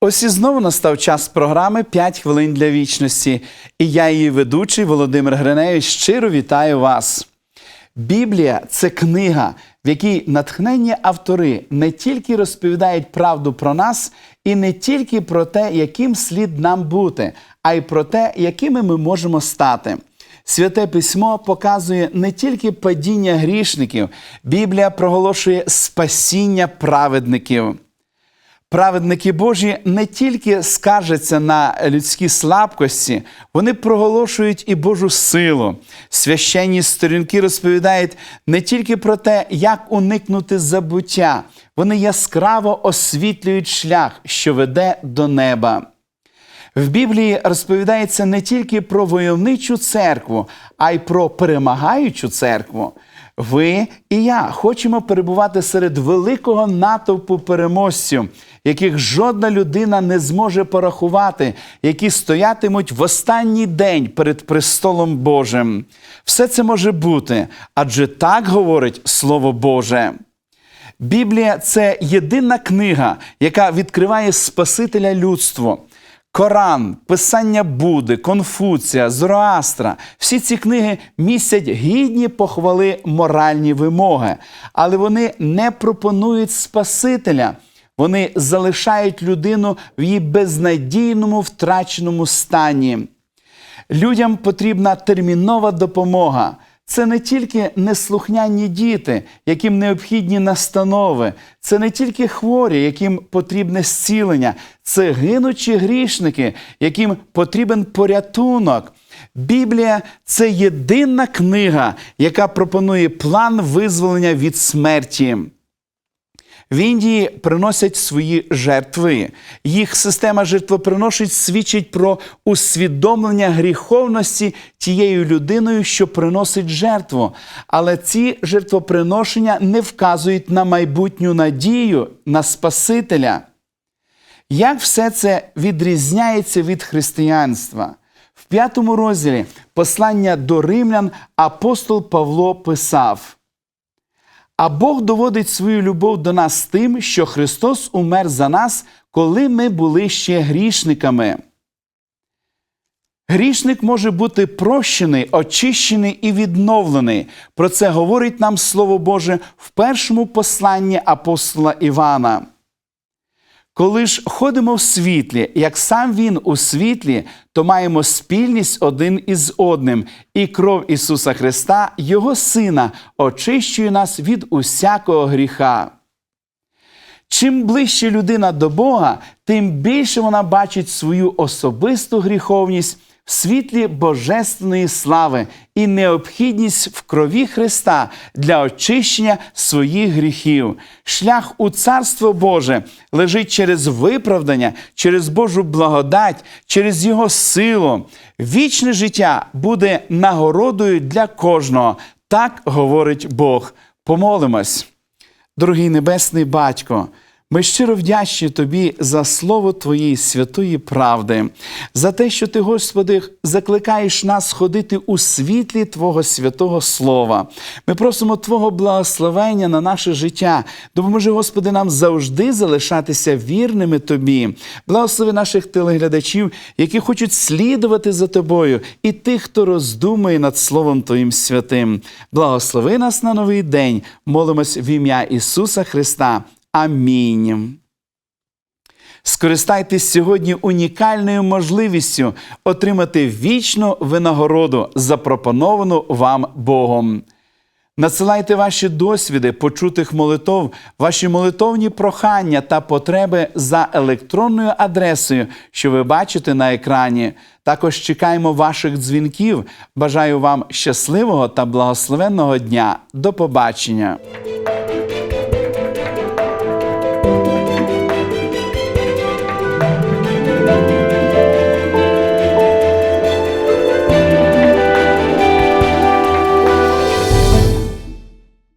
Ось і знову настав час програми «5 хвилин для вічності. І я, її ведучий Володимир Гриневич, щиро вітаю вас. Біблія це книга, в якій натхненні автори не тільки розповідають правду про нас, і не тільки про те, яким слід нам бути, а й про те, якими ми можемо стати. Святе письмо показує не тільки падіння грішників, Біблія проголошує спасіння праведників. Праведники Божі не тільки скаржаться на людські слабкості, вони проголошують і Божу силу. Священні сторінки розповідають не тільки про те, як уникнути забуття, вони яскраво освітлюють шлях, що веде до неба. В Біблії розповідається не тільки про войовничу церкву, а й про перемагаючу церкву. Ви і я хочемо перебувати серед великого натовпу переможців, яких жодна людина не зможе порахувати, які стоятимуть в останній день перед престолом Божим. Все це може бути, адже так говорить Слово Боже. Біблія це єдина книга, яка відкриває Спасителя людству. Коран, Писання Буди, Конфуція, Зороастра всі ці книги містять гідні похвали моральні вимоги, але вони не пропонують Спасителя. Вони залишають людину в її безнадійному втраченому стані. Людям потрібна термінова допомога. Це не тільки неслухняні діти, яким необхідні настанови, це не тільки хворі, яким потрібне зцілення, це гинучі грішники, яким потрібен порятунок. Біблія це єдина книга, яка пропонує план визволення від смерті. В Індії приносять свої жертви. Їх система жертвоприношень свідчить про усвідомлення гріховності тією людиною, що приносить жертву. Але ці жертвоприношення не вказують на майбутню надію, на Спасителя. Як все це відрізняється від християнства? В п'ятому розділі послання до римлян апостол Павло писав. А Бог доводить свою любов до нас тим, що Христос умер за нас, коли ми були ще грішниками. Грішник може бути прощений, очищений і відновлений. Про це говорить нам Слово Боже в першому посланні апостола Івана. Коли ж ходимо в світлі, як сам Він у світлі, то маємо спільність один із одним, і кров Ісуса Христа, Його Сина, очищує нас від усякого гріха. Чим ближче людина до Бога, тим більше вона бачить свою особисту гріховність в світлі божественної слави і необхідність в крові Христа для очищення своїх гріхів. Шлях у Царство Боже лежить через виправдання, через Божу благодать, через Його силу. Вічне життя буде нагородою для кожного. Так говорить Бог. Помолимось. Дорогий Небесний Батько, ми щиро вдячні Тобі за слово Твоєї святої правди, за те, що Ти, Господи, закликаєш нас ходити у світлі Твого святого Слова. Ми просимо Твого благословення на наше життя. Допоможи, Господи, нам завжди залишатися вірними Тобі. Благослови наших телеглядачів, які хочуть слідувати за Тобою, і тих, хто роздумує над Словом Твоїм святим. Благослови нас на новий день. Молимось в ім'я Ісуса Христа. Амінь. Скористайтесь сьогодні унікальною можливістю отримати вічну винагороду, запропоновану вам Богом. Надсилайте ваші досвіди почутих молитов, ваші молитовні прохання та потреби за електронною адресою, що ви бачите на екрані. Також чекаємо ваших дзвінків. Бажаю вам щасливого та благословенного дня. До побачення!